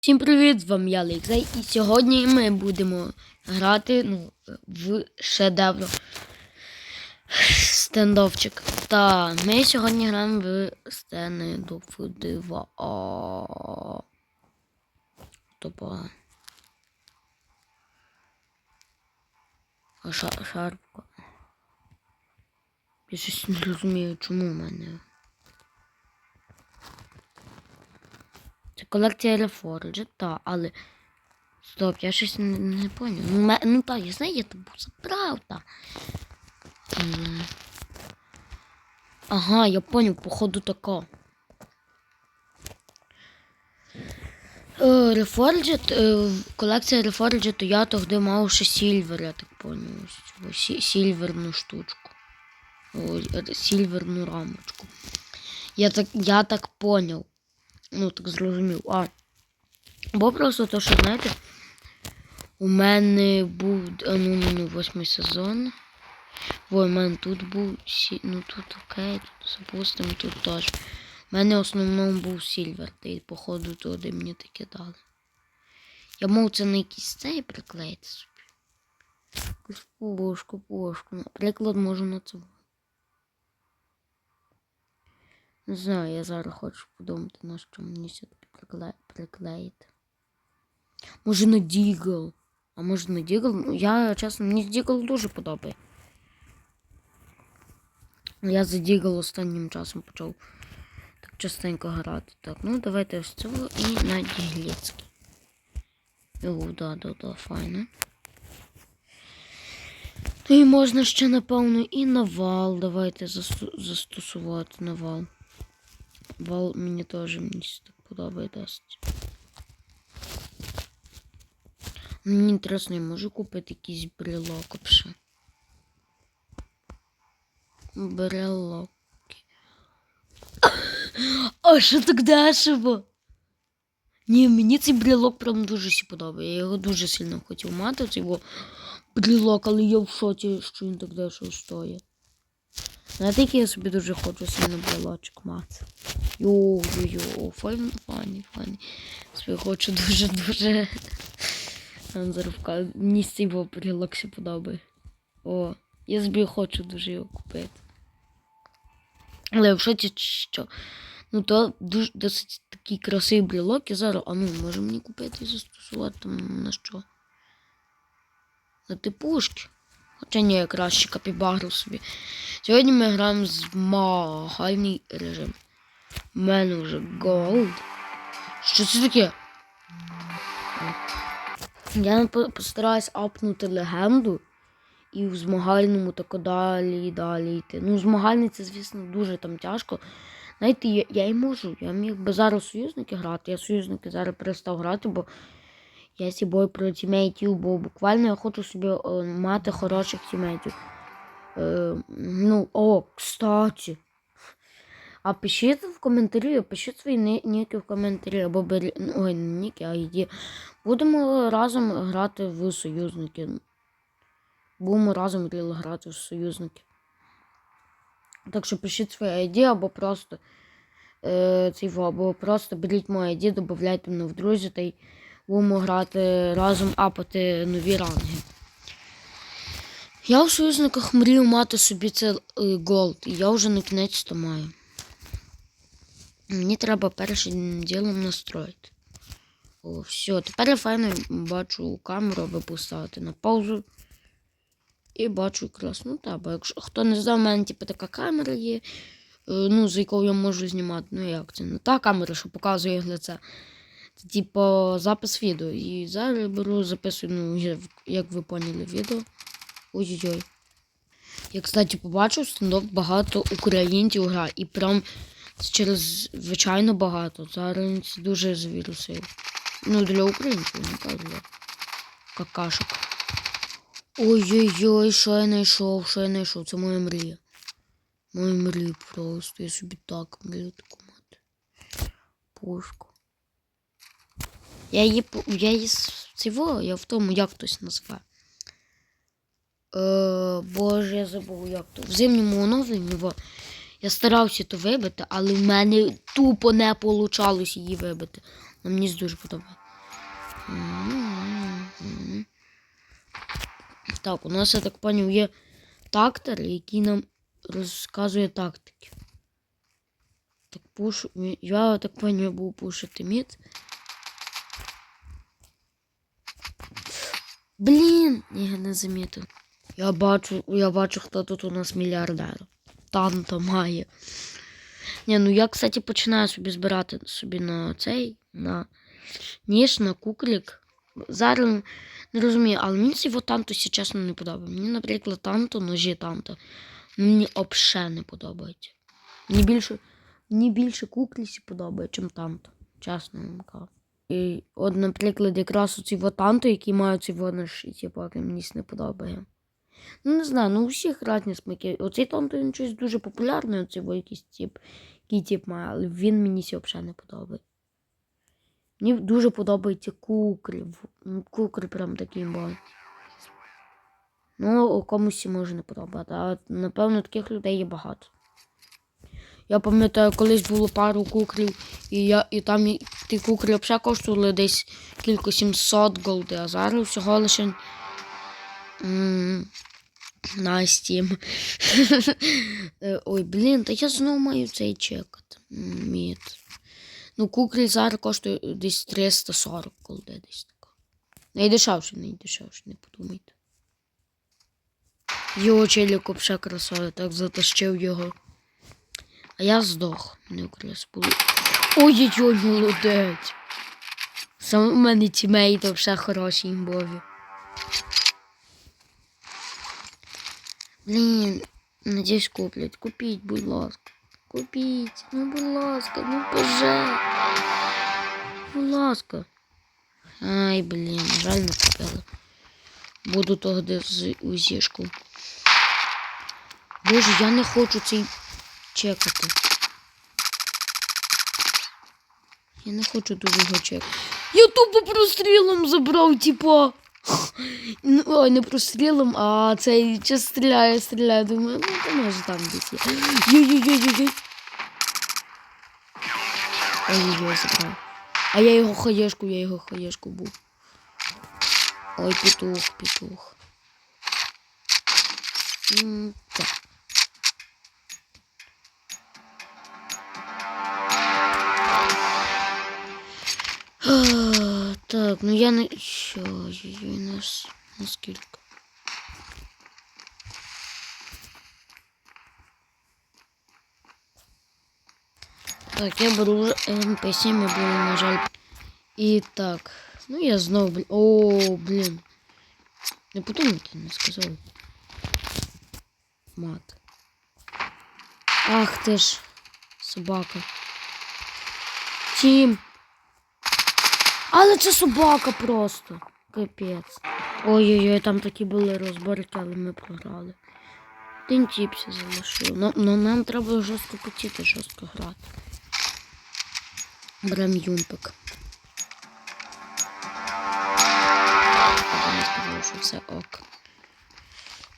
Всім привіт, з вами я Лейкзей, і сьогодні ми будемо грати ну, в шедевр стендовчик. Та ми сьогодні граємо в сцени до Фудива. Тобто. А ша- шарпка. Я щось не розумію, чому в мене. Це колекція Reforged, та, але. Стоп, я щось не, не поняв. Ну, ну так, я знаю, я тобі забрав, та. М. Ага, я поняв, походу тако. Е, Reforged, е, колекція Reforged, то я тоді мав ще Сільвер, я так поняв. Сільверну штучку. Е, Сільверну рамочку. Я так, я так поняв. Ну, так зрозумів. А. Бо просто то, що, знаєте, у мене був ну, ну, ну, восьмий сезон. Ой, у мене тут був сі... ну тут окей, тут запустимо, тут теж. У мене в основному був Сільвер, та походу туди мені таке дали. Я мав це на якийсь цей приклеїти собі. Якусь пушку, пушку. Наприклад, можу на це. Не знаю, я зараз хочу подумати, на що мені все-таки прикле... приклеїти. Може на Дігл. А може на Дігл? Ну, я, чесно, мені Дігл дуже подобає. Я за Дігл останнім часом почав так частенько грати. Так, ну давайте ось цього і на Діглецький. О, да, да, да, файно. Ну і можна ще, напевно, і навал. Давайте застосувати навал. Вал мені теж мені так подобає дасть. Мені інтересно, я можу купити якийсь брелок вообще. Брелоки. А що так дешево? Ні, мені цей брелок прям дуже сі подобає. Я його дуже сильно хотів мати, цей його брелок, але я в шоці, що він так дешево стоїть. Знаєте, який я собі дуже хочу сильно брелочок мати. Йо-йо-йо, файний, файний, файний. Собі хочу дуже-дуже. Зарубка. Мені цей брелок сі подобає. О, я собі хочу дуже його купити. Але я в що. Ну, то дуже досить такий красивий брелок. І зараз, а ну, може мені купити і застосувати на що? На типушки. Хоча ні, краще капібару собі. Сьогодні ми граємо змагальний режим. У мене вже голд. Що це таке? Я по- постараюсь апнути легенду і в змагальному тако далі і далі йти. Ну, змагальний це, звісно, дуже там тяжко. Знаєте, я, я і можу. Я міг би зараз союзники грати. Я союзники зараз перестав грати, бо я сібою про тімейтів, бо буквально я хочу собі е, мати хороших тімейтів. Е, ну, о, кстати. А пишіть в коментарі, пишіть свої ніки в коментарі, або бері... ой, ніки, а йді. Будемо разом грати в союзники. Будемо разом грати в союзники. Так що пишіть свої ID або просто е, цей, або просто беріть мої ID, додавайте мене в друзі та й будемо грати разом апати нові ранги. Я в союзниках мрію мати собі це голд, і я вже на кінець то маю. Мені треба першим ділом настроїти. О, все, тепер я файно бачу камеру, аби поставити на паузу. І бачу якраз, ну якщо хто не знав, у мене типу, така камера є, е, ну, з якою я можу знімати. Ну як це? Не та камера, що показує лице. Типу запис відео. І зараз беру, записую, ну, як ви поняли, відео. Ой-ой-ой. Я, кстати, побачив, стендок багато українців грає. І прям через звичайно багато. Зараз дуже завірусив. Ну, для українців, не кажу. для Какашок. Ой-ой-ой, що я знайшов, що я знайшов. Це моя мрія. Моя мрія просто. Я собі так мрію таку мати. Пушку. Я її, я її цього, я в тому, як хтось назве. Е, боже, я забув, як то. В зимньому оновленні я старався то вибити, але в мене тупо не вийшло її вибити. Ну, мені дуже подобається. Так, у нас, я так поняв, є тактор, який нам розказує тактики. Так, пуш... Я так поняв, був пушити мід. Блін, я не замітив. Я бачу, я бачу, хто тут у нас мільярдер. Танто має. Ні, ну я, кстати, починаю собі збирати собі на цей, на ніж, на куклік. Зараз не розумію, але мені цього танто, якщо чесно, не подобається. Мені, наприклад, танто, ножі танто. Мені взагалі не подобається. Мені більше, мені більше куклісі подобається, чим танто. Чесно вам кажу. І от, наприклад, якраз оці вот танто, які мають ці нож, типу, мені не подобає. Ну, не знаю, ну у всіх різні смаки. Оцей танто він щось дуже популярний, оцей якийсь тип, який тип має, але він мені взагалі не подобає. Мені дуже подобається кукрі. Ну, Кукрі прям такий бой. Ну, комусь може не подобати, а напевно таких людей є багато. Я пам'ятаю, колись було пару кукрів, і я, і там і, ті кукрі взагалі коштували десь кілька 700 голди, а зараз всього лише на Steam. Ой, блін, та я знову маю цей чекати. Мід. Ну, кукрі зараз коштує десь 340 голди, десь тако. Найдешевше, найдешевше, не подумайте. Його челік взагалі красавий, так затащив його. А я здох. Не окрес було. Ой-ой-ой, молодець. Саме у мене тімейти вже хороші імбові. Блін, надіюсь куплять. Купіть, будь ласка. Купіть. Ну, будь ласка, ну боже. Будь ласка. Ай, блін, жаль, не купила. Буду тоді з узішку. Боже, я не хочу цей чекати. Я не хочу його чекати. Я тупо прострілом забрав, типа. Ну, Ой, не прострілом, а цей час стріляє, стріляє. Думаю, ну то може там десь є. Йой-йой-йой-йой. Ой-ой-ой, забрав. А я його хаєшку, я його хаєшку був. Ой, петух, петух. Так. Так, ну я не. Що, ой-ой, нас наскільки. Так, я беру МП7, я беру, на жаль. І так. Ну я знову, блін. О, блін. Не подумайте, не сказав. Мат. Ах ти ж, собака. Тім. Але це собака просто. Капець. Ой-ой-ой, там такі були розборки, але ми програли. Один тіпся залишив. Ну, ну нам треба жорстко потіти, жорстко грати. Берем юмпик. Я ок.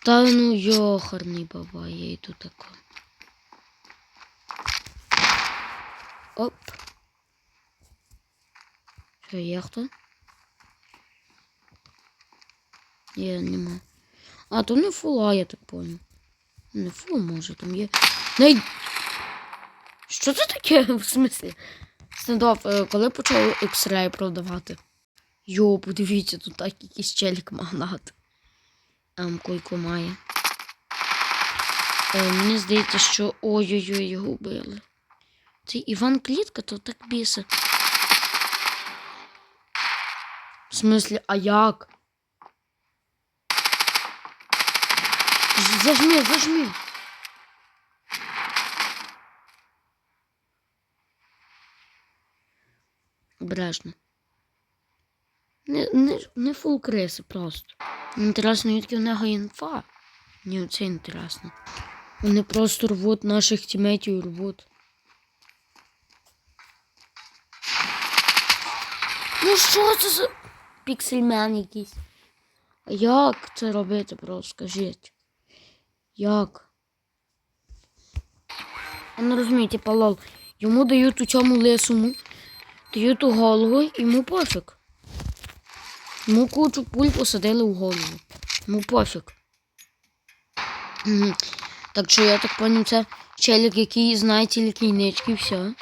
Та ну йохарний баба, я йду тако. Оп. Що, є хто? Є, нема. А, то не фула, я так понял. Не фул, може, там є. Най... Що це таке? В смислі? Стендоп, е, коли почали X-Ray продавати? Йо, подивіться, тут так якийсь челік магнат. Ем, койко має. Е, мені здається, що ой-ой-ой, його вбили. Цей Іван Клітка, то так біса. В смислі, а як? Зажми, зажми. Обережно. Не, не, не фул криси просто. Інтересно, відки в нього інфа. Ні, це інтересно. Вони просто рвуть наших тімейтів рвуть. Ну що це за піксельмен якийсь? Як це робити, просто скажіть? Як? Я не розумію, типа лол. Йому дають у цьому лисому, дають у голову, і йому пофіг. Йому кучу пуль посадили в голову. Ну пофіг. Так що я так поняв, це челік, який знає тільки нички, все.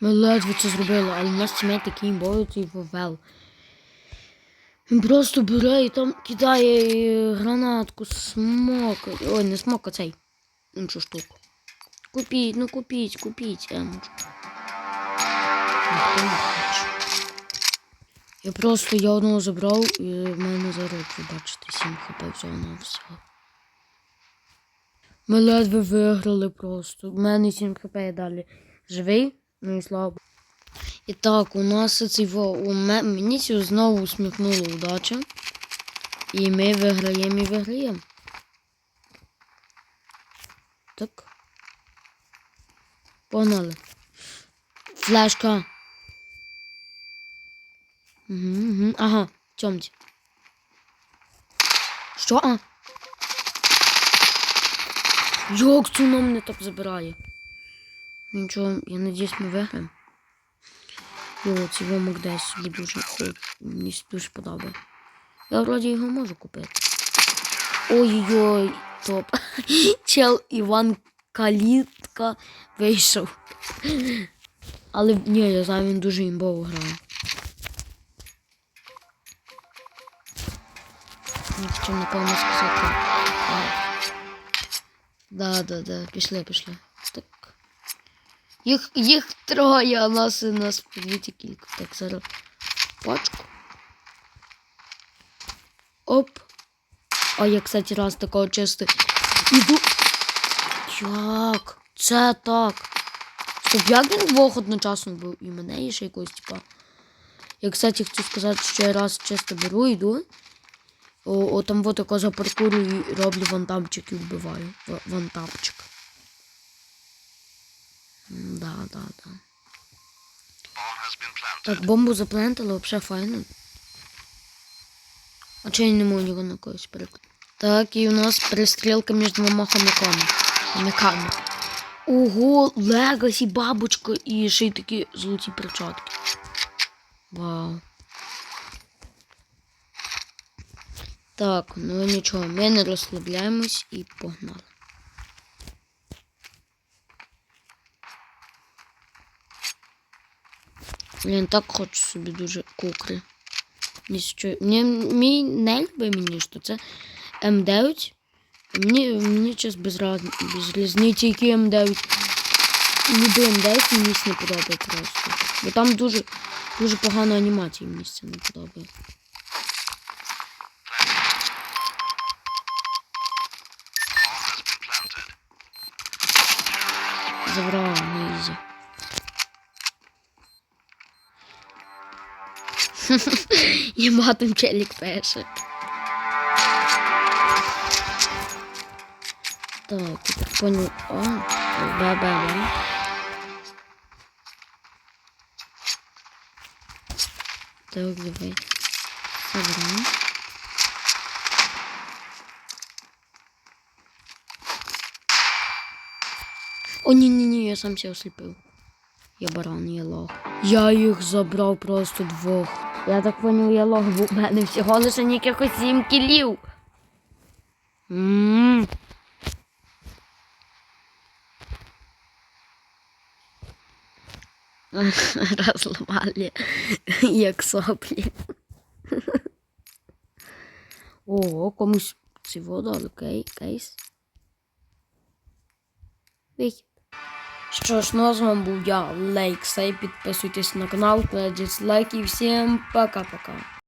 Ми ледве це зробили, але у нас тімейт такий імбовий, цей вовел. Він просто бере і там кидає е, гранатку, смок. Ой, не смок, а цей. Іншу штуку. Купіть, ну купіть, купіть, емочку. Ніхто. Я просто я одного забрав і в мене зараз, ви бачите, 7 хп всього на. Ми ледве виграли просто. У мене 7 хп далі живий, ну і слава. І так, у нас цей у ме- мені знову усміхнула удача. І ми виграємо і виграємо. Так. Погнали. Флешка. Угу, угу. Ага, тьомці. Що? А? Як це воно мене так забирає? Нічого, я надіюсь, ми виграємо. Його цього десь собі дуже хочу. Мені дуже подобає. Я вроді його можу купити. Ой-ой-ой, топ. Чел Іван Калітка вийшов. Але ні, я знаю, він дуже імбово грає. Не хочу, напевно, сказати. Да, да, да, пішли, пішли. Їх, їх троє, а нас, нас подивіться кілька. Так, зараз пачку. Оп. А я, кстати, раз такого чисто. Іду. Як? Це так. Стоп, як він двох одночасно був? І мене, і ще якось, типа. Я, кстати, хочу сказати, що я раз чисто беру, йду. О, о там вот тако за паркурю і роблю вантапчик і вбиваю. Вантапчик. Да, да, да. Так, бомбу заплентали, вообще файно. А чи я не можу його на когось перекладати? Так, і у нас перестрілка між двома хомяками. Хомяками. Ого, Легасі, бабочка і ще й такі золоті перчатки. Вау. Так, ну нічого, ми не розслабляємось і погнали. Блін, так хочу собі дуже кукри. Ні, що... Мені, мій не мені, що це М9. Мені, мені час без, раз... який М9. Любий М9 мені не подобає просто. Бо там дуже, дуже погана анімація мені не подобає. Забрала на ізі. І матом челік пише. Так, так понял. О. Так, давай. Собираем. О, ні-ні-ні, я сам себе осліпив. Я баран, я лох. Я їх забрав просто двох. Я так поняв, я лох, бо в мене всього лише якихось сім кілів. Ммм. Розламали, як соплі. О, комусь цього дали кей, кейс. Вихід. Що ж, ну а з вами був я, Лейксей. Підписуйтесь на канал, кладіть лайки. Всім пока-пока.